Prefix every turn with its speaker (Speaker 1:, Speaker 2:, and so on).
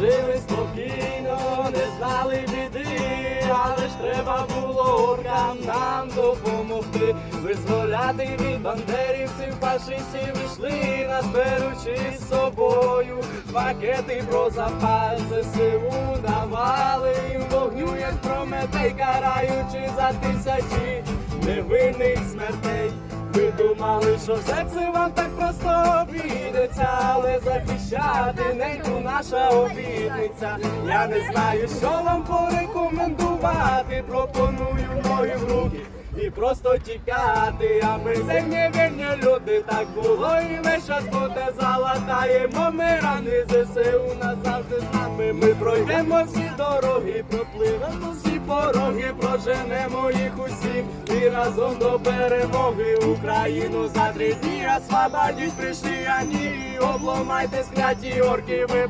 Speaker 1: жили спокійно, не знали біди, але ж треба було оркам нам допомогти. Визволяти від бандерівців, фашистів йшли, нас беручи з собою. Пакети про запас ЗСУ давали їм вогню, як прометей, караючи за тисячі невинних смертей. Ви думали, що все це вам так просто обійдеться, але захищати неньку наша обідниця. Я не знаю, що вам порекомендувати. Пропоную ноги в руки і просто тікати. А ми це вільні люди, так було і весь час буде залатаємо ми рани ЗСУ назад. Ми пройдемо всі дороги, пропливемо всі пороги, проженемо їх усіх і разом до перемоги Україну за три дні Свабадіть, прийшли, ані, обломайте скляті орки, ви